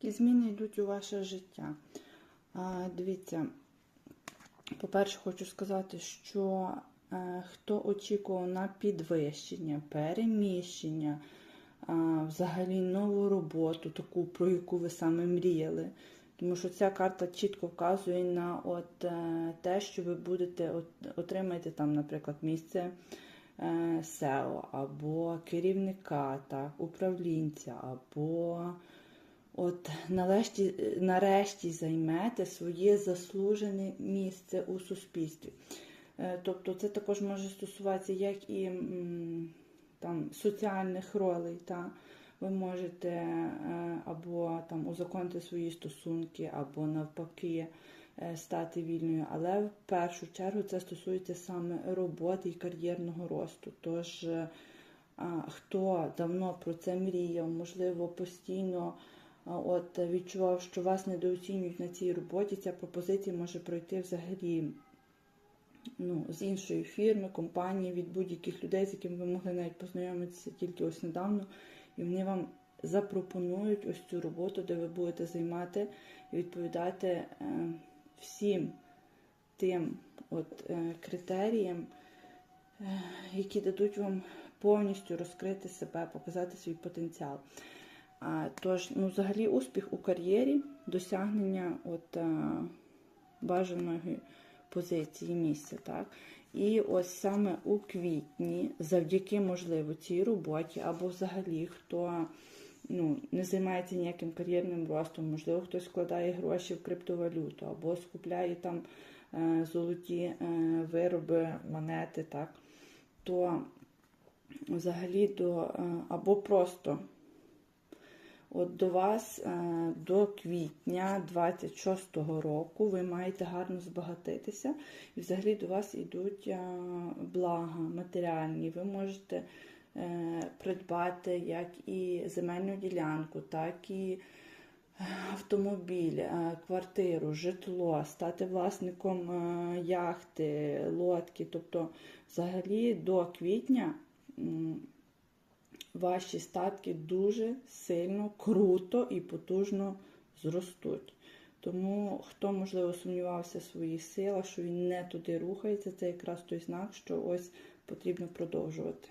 Які зміни йдуть у ваше життя? Дивіться, по-перше, хочу сказати, що е, хто очікував на підвищення, переміщення, взагалі нову роботу, таку, про яку ви саме мріяли. Тому що ця карта чітко вказує на от, е, те, що ви будете от, отримаєте там, наприклад, місце е, SEO, або керівника, так, управлінця, або от нарешті, нарешті займете своє заслужене місце у суспільстві. Е, Тобто це також може стосуватися як і там, соціальних ролей. Та? Ви можете е, або там узаконити свої стосунки, або навпаки е, стати вільною. Але в першу чергу це стосується саме роботи і кар'єрного росту. Тож, хто давно про це мріяв, можливо, постійно от, відчував, що вас недооцінюють на цій роботі, ця пропозиція може пройти взагалі ну, з іншої фірми, компанії, від будь-яких людей, з якими ви могли навіть познайомитися тільки ось недавно, і вони вам запропонують ось цю роботу, де ви будете займати і відповідати е, всім тим от, е, критеріям, е, які дадуть вам повністю розкрити себе, показати свій потенціал. Тож, ну, взагалі, успіх у кар'єрі, досягнення от, бажаної позиції місця. Так? І ось саме у квітні, завдяки, можливо, цій роботі, або взагалі хто ну, не займається ніяким кар'єрним ростом, можливо, хтось вкладає гроші в криптовалюту, або скупляє там е, золоті е, вироби, монети, так? то взагалі до е, або просто От до вас е, до квітня 26-го року ви маєте гарно збагатитися, і взагалі до вас йдуть е, блага матеріальні. Ви можете е, придбати як і земельну ділянку, так і автомобіль, квартиру, житло, стати власником яхти, лодки. Тобто, взагалі до квітня ваші статки дуже сильно, круто і потужно зростуть. Тому, хто, можливо, сумнівався в своїх силах, що він не туди рухається, це якраз той знак, що ось потрібно продовжувати.